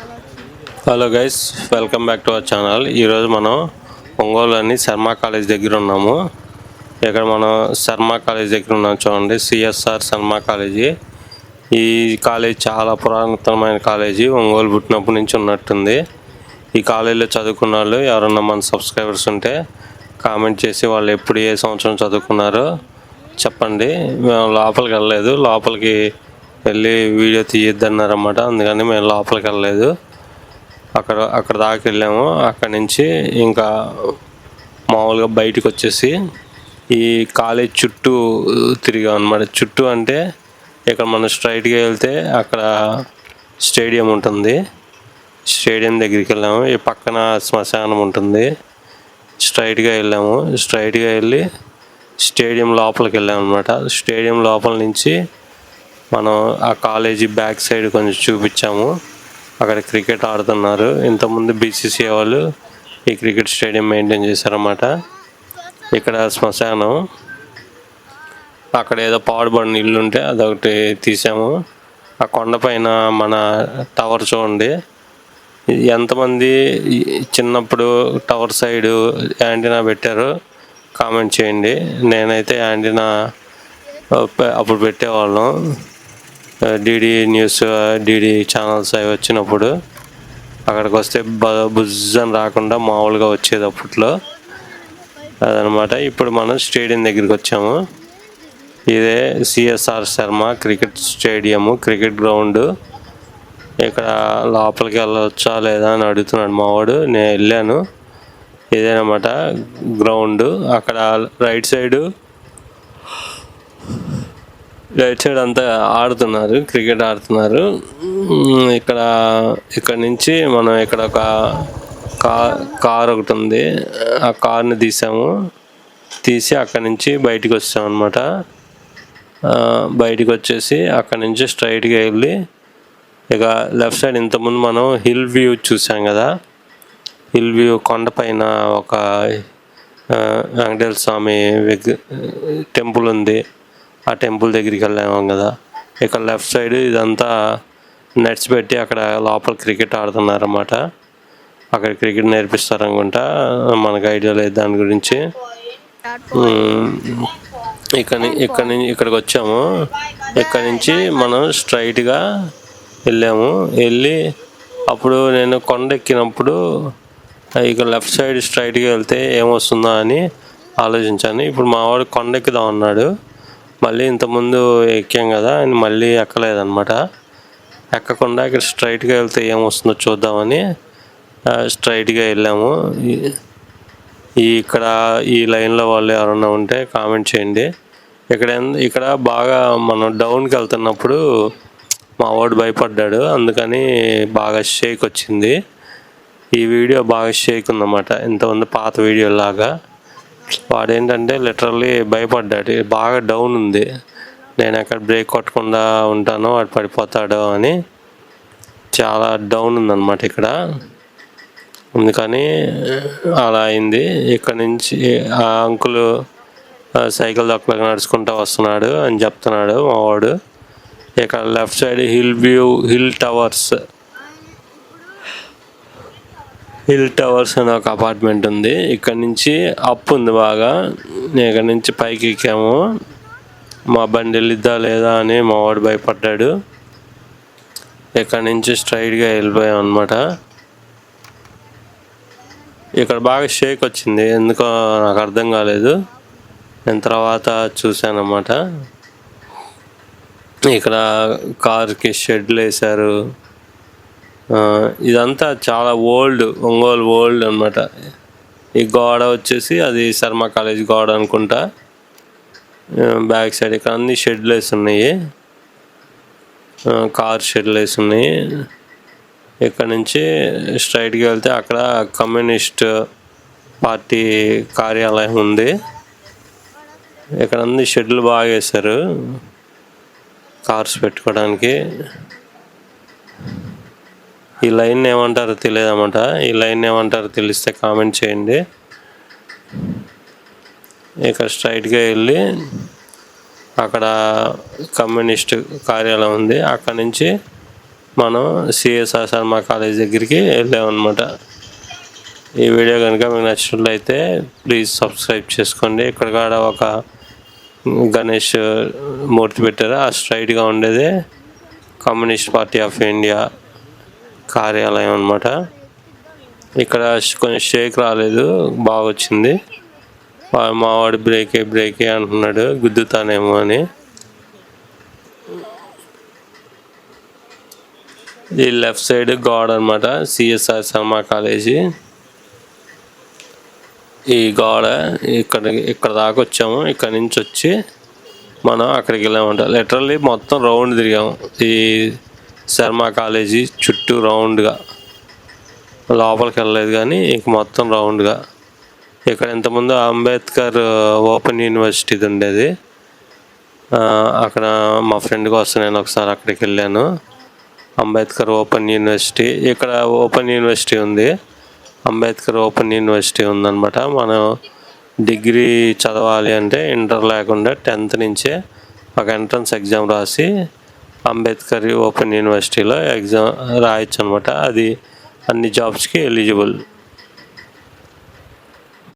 Hello guys welcome back to our channel. ఈరోజు మనం ఒంగోలులోని శర్మ కాలేజ్ దగ్గర ఉన్నాము. ఇక్కడ మనం శర్మ కాలేజ్ దగ్గర ఉన్నాం చూడండి సిఎస్ఆర్ శర్మ కాలేజీ. ఈ కాలేజ్ చాలా పురాతనమైన కాలేజీ ఒంగోలు పుట్టినప్పటి నుంచి ఉన్నట్టుంది. ఈ కాలేజీలో చదువుకున్న వాళ్ళు ఎవరన్నా మన సబ్స్క్రైబర్స్ ఉంటే కామెంట్ చేసి వాళ్ళు ఎప్పుడు ఏ సంవత్సరం చదువుకున్నారో చెప్పండి. మేము లోపలికి వెళ్ళలేదు లోపలికి వెళ్ళి వీడియో తీయొద్దన్నారన్నమాట. అందుకని మేము లోపలికి వెళ్ళలేదు. అక్కడ అక్కడ దాకా వెళ్ళాము. అక్కడ నుంచి ఇంకా మామూలుగా బయటకు వచ్చేసి ఈ కాలేజ్ చుట్టూ తిరిగాం అనమాట చుట్టూ అంటే ఇక్కడ మనం స్ట్రైట్గా వెళ్తే అక్కడ స్టేడియం ఉంటుంది. స్టేడియం దగ్గరికి వెళ్ళాము. ఈ పక్కన శ్మశానం ఉంటుంది. స్ట్రైట్గా వెళ్ళాము. స్ట్రైట్గా వెళ్ళి స్టేడియం లోపలికి వెళ్ళాము అనమాట స్టేడియం లోపల నుంచి మనం ఆ కాలేజీ బ్యాక్ సైడ్ కొంచెం చూపించాము. అక్కడ క్రికెట్ ఆడుతున్నారు. ఇంతకుముందు బీసీసీఐ వాళ్ళు ఈ క్రికెట్ స్టేడియం మెయింటైన్ చేశారన్నమాట. ఇక్కడ శ్మశానం. అక్కడ ఏదో పాడుబడిన ఇల్లు ఉంటే అదొకటి తీసాము. ఆ కొండపైన మన టవర్ చూడండి ఎంతమంది చిన్నప్పుడు టవర్ సైడ్ యాంటీనా పెట్టారు కామెంట్ చేయండి. నేనైతే యాంటీనా అప్పుడు పెట్టేవాళ్ళం. డిడి న్యూస్ డిడి ఛానల్స్ అవి వచ్చినప్పుడు అక్కడికి వస్తే బ బుజ్జని రాకుండా మామూలుగా వచ్చేది అప్పట్లో. అదనమాట. ఇప్పుడు మనం స్టేడియం దగ్గరికి వచ్చాము. ఇదే CSR Sharma cricket stadium cricket ground. ఇక్కడ లోపలికి వెళ్ళవచ్చా లేదా అని అడుగుతున్నాడు మావాడు నేను వెళ్ళాను. ఇదేనమాట గ్రౌండ్. అక్కడ రైట్ సైడు రైట్ సైడ్ అంతా ఆడుతున్నారు క్రికెట్ ఆడుతున్నారు. ఇక్కడ ఇక్కడ నుంచి మనం ఇక్కడ ఒక కార్ కార్ ఒకటి ఉంది. ఆ కార్ని తీసాము. తీసి అక్కడ నుంచి బయటికి వచ్చాం అనమాట బయటికి వచ్చేసి అక్కడ నుంచి స్ట్రైట్గా వెళ్ళి ఇక లెఫ్ట్ సైడ్ ఇంతకుముందు మనం హిల్ వ్యూ చూసాం కదా. హిల్ వ్యూ కొండపైన ఒక వెంకటేశ్వర స్వామి విగ్ టెంపుల్ ఉంది. ఆ టెంపుల్ దగ్గరికి వెళ్ళాము కదా. ఇక్కడ లెఫ్ట్ సైడ్ ఇదంతా నెట్స్ పెట్టి అక్కడ లోపల క్రికెట్ ఆడుతున్నారన్నమాట. అక్కడ క్రికెట్ నేర్పిస్తారు అనుకుంటా మనకు ఐడియా లేదు దాని గురించి. ఇక్కడ ఇక్కడ నుంచి ఇక్కడికి వచ్చాము. ఇక్కడ నుంచి మనం స్ట్రైట్గా వెళ్ళాము. వెళ్ళి అప్పుడు నేను కొండ ఎక్కినప్పుడు ఇక లెఫ్ట్ సైడ్ స్ట్రైట్గా వెళ్తే ఏమొస్తుందా అని ఆలోచించాను. ఇప్పుడు మా వాడు కొండ ఎక్కుదాం అన్నాడు. మళ్ళీ ఇంతకుముందు ఎక్కాం కదా ఆయన మళ్ళీ ఎక్కలేదన్నమాట. ఎక్కకుండా ఇక్కడ స్ట్రైట్గా వెళ్తే ఏమొస్తుందో చూద్దామని స్ట్రైట్గా వెళ్ళాము. ఈ- ఇక్కడ ఈ లైన్లో వాళ్ళు ఎవరన్నా ఉంటే కామెంట్ చేయండి. ఇక్కడ ఇక్కడ బాగా మనం డౌన్కి వెళ్తున్నప్పుడు మా వాడు భయపడ్డాడు అందుకని బాగా షేక్ వచ్చింది. ఈ వీడియో బాగా షేక్ ఉందన్నమాట. ఇంతకుముందు పాత వీడియో లాగా వాడేంటంటే లిటరల్లీ భయపడ్డాడు. బాగా డౌన్ ఉంది. నేను ఎక్కడ బ్రేక్ కొట్టకుండా ఉంటానో వాడు పడిపోతాడు అని చాలా డౌన్ ఉందన్నమాట ఇక్కడ. అందుకని అలా అయింది. ఇక్కడ నుంచి ఆ అంకుల్ సైకిల్ దొక్కలకు నడుచుకుంటూ వస్తున్నాడు అని చెప్తున్నాడు మా వాడు. ఇక్కడ left side hill view hill towers hill towers అనే ఒక అపార్ట్మెంట్ ఉంది. ఇక్కడ నుంచి అప్ ఉంది బాగా. ఇక్కడ నుంచి పైకి ఎక్కాము. మా బండి వెళ్ళిద్దా లేదా అని మా వాడు భయపడ్డాడు. ఇక్కడ నుంచి స్ట్రైట్గా వెళ్ళిపోయాం అనమాట ఇక్కడ బాగా షేక్ వచ్చింది. ఎందుకో నాకు అర్థం కాలేదు. నేను తర్వాత చూశానమాట ఇక్కడ కార్కి షెడ్లు వేశారు. ఇదంతా చాలా ఓల్డ్ ఒంగోలు ఓల్డ్ అన్నమాట. ఈ గోడ వచ్చేసి అది శర్మ కాలేజ్ గోడ అనుకుంటా. బ్యాక్ సైడ్ ఇక్కడ అన్ని షెడ్లు వేసి ఉన్నాయి కార్ షెడ్లు వేసి ఉన్నాయి. ఇక్కడ నుంచి స్ట్రైట్కి వెళ్తే అక్కడ కమ్యూనిస్ట్ పార్టీ కార్యాలయం ఉంది. ఇక్కడ అన్ని షెడ్లు బాగా వేశారు. కార్స్ పెట్టుకోవడానికి. ఈ లైన్ ఏమంటారో తెలియదన్నమాట. ఈ లైన్ ఏమంటారో తెలిస్తే కామెంట్ చేయండి. ఇక్కడ స్ట్రైట్గా వెళ్ళి అక్కడ కమ్యూనిస్ట్ కార్యాలయం ఉంది. అక్కడ నుంచి మనం సిఎస్ఆర్ శర్మ కాలేజ్ దగ్గరికి వెళ్ళామన్నమాట. ఈ వీడియో కనుక మీకు నచ్చినట్లయితే ప్లీజ్ సబ్స్క్రైబ్ చేసుకోండి. ఇక్కడ కాడ ఒక గణేష్ మూర్తి పెట్టారు. ఆ స్ట్రైట్గా ఉండేది కమ్యూనిస్ట్ పార్టీ ఆఫ్ ఇండియా. కార్యాలయం అనమాట ఇక్కడ కొంచెం షేక్ రాలేదు బాగా వచ్చింది మావాడు బ్రేకే బ్రేకే అంటున్నాడు గుద్దుతానేమో అని. ఈ లెఫ్ట్ సైడ్ గోడ అనమాట సిఎస్ఆర్ శర్మ కాలేజీ. ఈ గోడ ఇక్కడ ఇక్కడ దాకా వచ్చాము ఇక్కడ నుంచి వచ్చి మనం అక్కడికి వెళ్ళామంట. లిటరల్లీ మొత్తం రౌండ్ తిరిగాము. ఈ శర్మ కాలేజీ చుట్టూ రౌండ్గా. లోపలికి వెళ్ళలేదు కానీ ఇంక మొత్తం రౌండ్గా. ఇక్కడ ఇంతకుముందు అంబేద్కర్ ఓపెన్ యూనివర్సిటీది ఉండేది. అక్కడ మా ఫ్రెండ్ కోసం నేను ఒకసారి అక్కడికి వెళ్ళాను. Ambedkar open university. ఇక్కడ ఓపెన్ యూనివర్సిటీ ఉంది. అంబేద్కర్ ఓపెన్ యూనివర్సిటీ ఉందన్నమాట. మనం డిగ్రీ చదవాలి అంటే ఇంటర్ లేకుండా టెన్త్ నుంచే ఒక ఎంట్రన్స్ ఎగ్జామ్ రాసి అంబేద్కర్ ఓపెన్ యూనివర్సిటీలో ఎగ్జామ్ రాయొచ్చు అనమాట అది అన్ని జాబ్స్కి ఎలిజిబుల్.